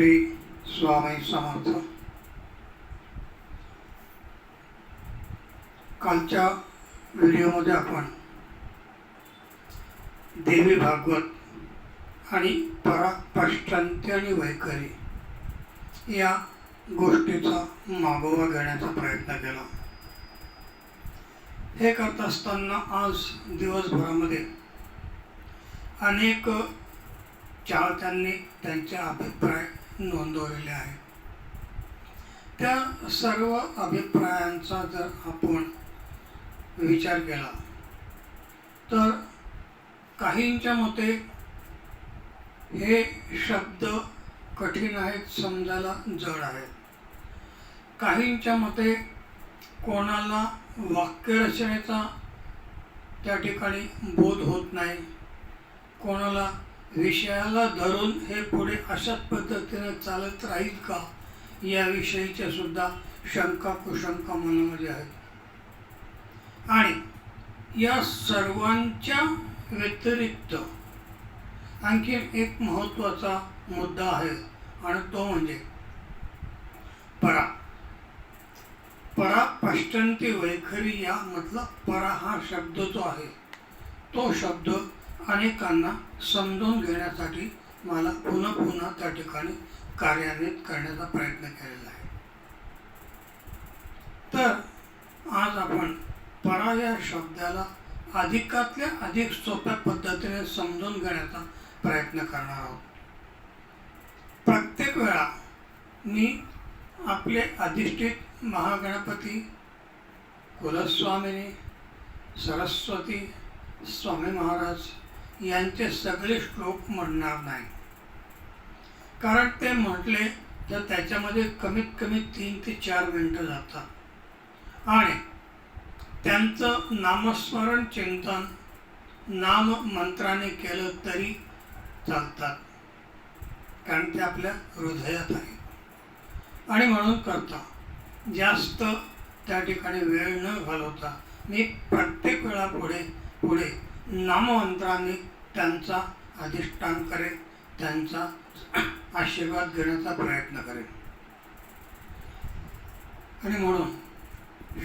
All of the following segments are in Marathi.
श्री स्वामी समर्थ. कालच्या व्हिडिओमध्ये आपण देवी भागवत आणि परापष्टांती आणि वैखरी या गोष्टीचा मागोवा घेण्याचा प्रयत्न केला. हे करत असताना आज दिवसभरामध्ये अनेक चाहत्यांनी त्यांचे अभिप्राय नोंदवलेले आहेत त्या सर्व अभिप्रायांचा जर आपण विचार केला तर काहींच्या मते हे शब्द कठीण आहेत समजायला जड आहेत. काहींच्या मते कोणाला वाक्यरचनेचा त्या ठिकाणी बोध होत नाही. कोणाला विषयाला धरून हे पुढे अशाच पद्धतीने चालत राहील का? याविषयीच्या सुद्धा शंका कुशंका मनामध्ये आहेत. आणि या सर्वांच्या व्यतिरिक्त आणखी एक महत्त्वाचा मुद्दा आहे आणि तो म्हणजे परा. परा पष्टंती वैखरी यामधला परा हा शब्द जो आहे तो शब्द अनेकांना समजून घेण्यासाठी मला पुन्हा पुन्हा त्या ठिकाणी कार्यान्वित करण्याचा प्रयत्न केलेला आहे. तर आज आपण परा या शब्दाला अधिकातल्या अधिक सोप्या पद्धतीने समजून घेण्याचा प्रयत्न करणार आहोत. प्रत्येक वेळा मी आपले अधिष्ठित महागणपती कुलस्वामिनी सरस्वती स्वामी महाराज यांचे सगळे श्लोक म्हणणार नाही. कारण ते म्हटले तर त्याच्यामध्ये कमीत कमी तीन ते चार मिनटं जातात. आणि त्यांचं नामस्मरण चिंतन नाम मंत्राने केलं तरी चालतात. कारण ते आपल्या हृदयात आहे. आणि म्हणून करता जास्त त्या ठिकाणी वेळ न घालवता. मी प्रत्येक वेळा पुढे पुढे नाममंत्राने त्यांचा अधिष्ठान करेन त्यांचा आशीर्वाद घेण्याचा प्रयत्न करेन. आणि म्हणून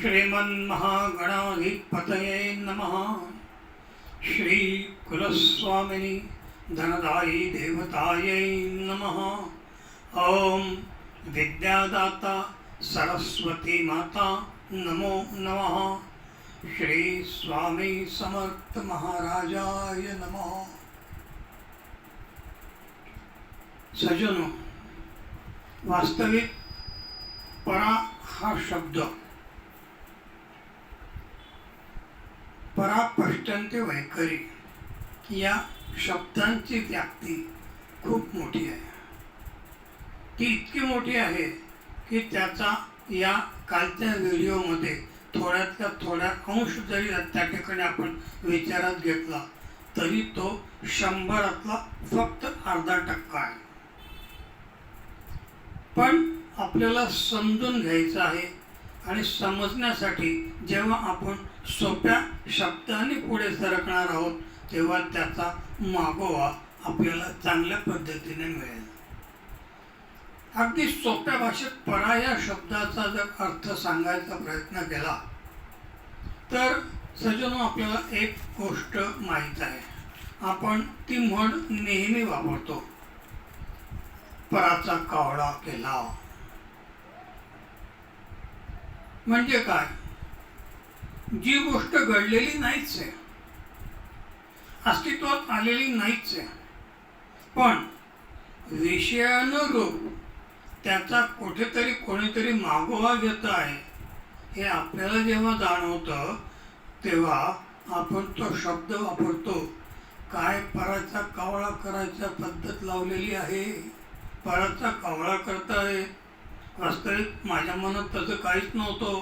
श्रीमन्महागणाधिपतये नमः. श्री कुलस्वामिनी धनदायी देवतायै नमः. ओम विद्यादाता सरस्वती माता नमो नमः. श्री स्वामी समर्थ महाराजाय नमः। सजनो वास्तविक परा हा शब्द परापष्टंते वैखरी या शब्दांची व्याप्ती खूप मोठी आहे. ती इतकी मोठी आहे की त्याचा या कालच्या व्हिडिओमध्ये थोड्यातल्या थोड्या अंश जरी त्या ठिकाणी आपण विचारात घेतला तरी तो शंभरातला फक्त अर्धा टक्का आहे. पण आपल्याला समजून घ्यायचं आहे आणि समजण्यासाठी जेव्हा आपण सोप्या शब्दाने पुढे सरकणार आहोत तेव्हा त्याचा मागोवा आपल्याला चांगल्या पद्धतीने मिळेल. अगदी सोप्या भाषेत परा या शब्दाचा जर अर्थ सांगायचा प्रयत्न केला तर सजनो आपल्याला एक गोष्ट माहीत आहे. आपण ती म्हण नेहमी वापरतो. पराचा कावळा केला. म्हणजे काय? जी गोष्ट घडलेली नाहीच आहे. अस्तित्वात आलेली नाहीच आहे. पण विषयानुरूप त्याचा कुठेतरी कोणीतरी मागोवा घेत आहे. हे आपल्याला जेव्हा जाणवतं तेव्हा आपण तो शब्द वापरतो. काय पराचा कावळा करायचा पद्धत लावलेली आहे? पराचा कावळा करताय वास्तविक माझ्या मनात तसं काहीच नव्हतं.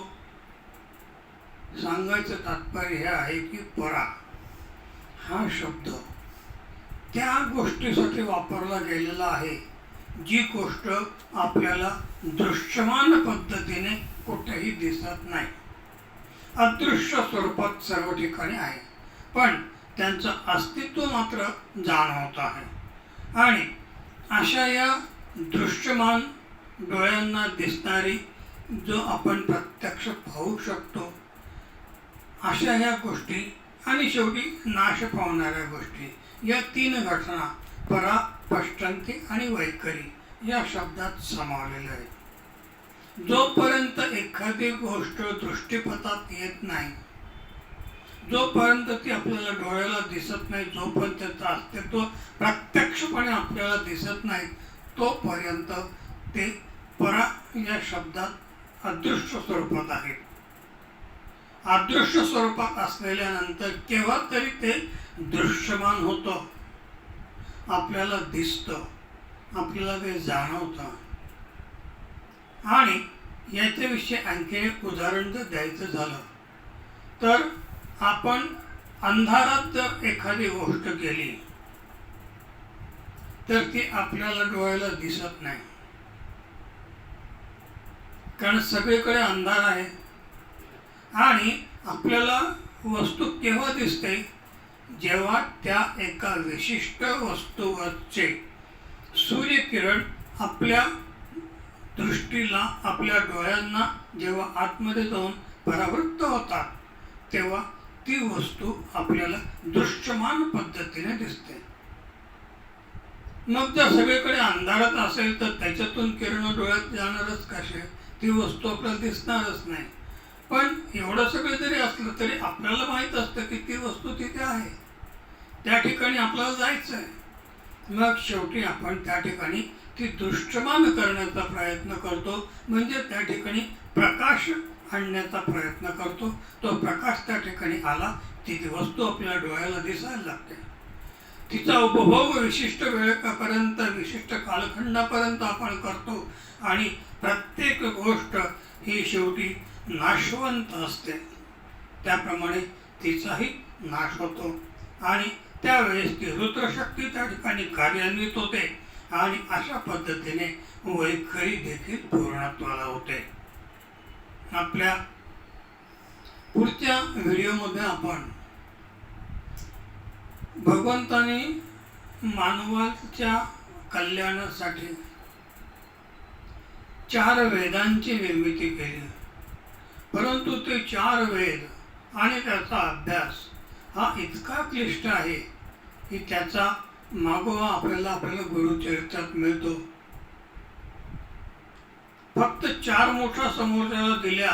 सांगायचं तात्पर्य हे आहे की परा हा शब्द त्या गोष्टीसाठी वापरला गेलेला आहे. जी गोष्ट आपल्याला दृश्यमान पद्धतीने कुठेही दिसत नाही. अदृश्य स्वरूपात सर्व ठिकाणी आहे पण त्यांचं अस्तित्व मात्र जाणवत आहे. आणि अशा या दृश्यमान डोळ्यांना दिसणारी जो आपण प्रत्यक्ष पाहू शकतो अशा ह्या गोष्टी आणि शेवटी नाश पावणाऱ्या गोष्टी या तीन घटना परा पष्टंती आणि वैखरी या शब्दात समावलेल्या आहेत जोपर्यंत एखादी गोष्ट दृष्टीपथात येत नाही जोपर्यंत ती आपल्याला डोळ्याला दिसत नाही जोपर्यंत त्याचं अस्तित्व प्रत्यक्षपणे आपल्याला दिसत नाही तोपर्यंत ते परा या शब्दात अदृश्य स्वरूपात आहेत. अदृश्य स्वरूपात असलेल्यानंतर केव्हा तरी ते दृश्यमान होतं. आपल्याला दिसतं आपल्याला ते जाणवतं. आणि याच्याविषयी आणखी एक उदाहरण जर द्यायचं झालं तर आपण अंधारात जर एखादी गोष्ट केली तर ती आपल्याला डोळ्याला दिसत नाही. कारण सगळीकडे अंधार आहे. आणि आपल्याला वस्तू केव्हा दिसते? जेव्हा त्या एका विशिष्ट वस्तूवरचे सूर्यकिरण आपल्या दृष्टीला आपल्या डोळ्यांना जेव्हा आतमध्ये जाऊन परावृत्त होतात तेव्हा ती वस्तू आपल्याला दृश्यमान पद्धतीने दिसते. मग जर सगळीकडे अंधारात असेल तर त्याच्यातून किरण डोळ्यात जाणारच कसे? ती वस्तू आपल्याला दिसणारच नाही. पण एवढं सगळं असलं तरी आपल्याला माहीत असतं की ती वस्तू तिथे आहे. त्या ठिकाणी आपल्याला जायचं आहे. मग शेवटी आपण त्या ठिकाणी ती दृष्टमान करण्याचा प्रयत्न करतो. म्हणजे त्या ठिकाणी प्रकाश आणण्याचा प्रयत्न करतो. तो प्रकाश त्या ठिकाणी आला ती ती वस्तू आपल्या डोळ्याला दिसायला लागते. तिचा उपभोग विशिष्ट वेळेपर्यंत विशिष्ट कालखंडापर्यंत आपण करतो. आणि प्रत्येक गोष्ट ही शेवटी नाशवंत असते. त्याप्रमाणे तिचाही नाश होतो. आणि त्यावेळेस ती रुद्रशक्ती त्या ठिकाणी कार्यान्वित होते. आणि अशा पद्धतीने वैखरी देखील पूर्णत्वाला होते. आपल्या पुढच्या व्हिडिओमध्ये आपण भगवंताने मानवाच्या कल्याणासाठी चार वेदांची निर्मिती केली. परंतु ते चार वेद आणि त्याचा अभ्यास हा इतका क्लिष्ट आहे की त्याचा मागोवा आपल्याला आपल्याला गुरुचरित्रात मिळतो. फक्त चार मोठा समोर त्याला दिल्या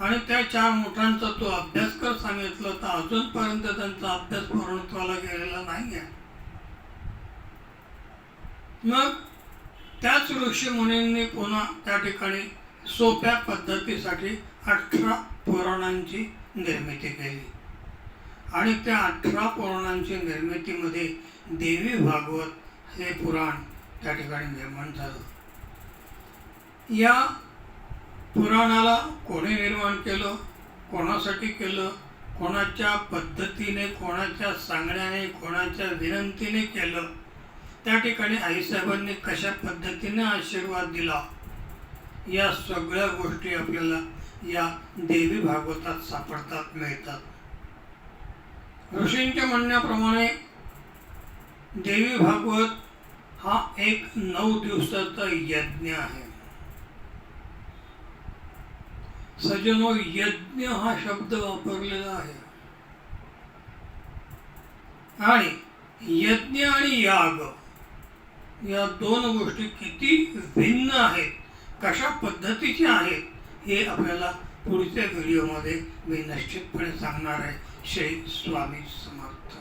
आणि त्या चार मोठ्यांचा तो अभ्यास कर सांगितलं तर अजूनपर्यंत त्यांचा अभ्यास पूर्णत्वाला गेलेला नाही आहे मग त्याच ऋषी मुनींनी पुन्हा त्या ठिकाणी सोप्या पद्धतीसाठी अठरा पुराणांची निर्मिती केली. आणि त्या अठरा पुराणांची निर्मितीमध्ये देवी भागवत हे पुराण त्या ठिकाणी निर्माण झालं. या पुराणाला कोणी निर्माण केलं? कोणासाठी केलं? कोणाच्या पद्धतीने कोणाच्या सांगण्याने कोणाच्या विनंतीने केलं? त्या ठिकाणी आईसाहेबांनी कशा पद्धतीने आशीर्वाद दिला? या सगळ्या गोष्टी आपल्याला या देवी भागवतात सापडतात मिळतात. ऋषींच्या म्हणण्याप्रमाणे देवी भागवत हा एक नऊ दिवसाचा यज्ञ आहे. सजनो यज्ञ हा शब्द वापरलेला आहे. आणि यज्ञ आणि याग या दोन गोष्टी किती भिन्न आहेत? कशा पद्धतीचे आहेत हे आपल्याला पुढच्या व्हिडिओमध्ये मी निश्चितपणे सांगणार आहे. श्री स्वामी समर्थ.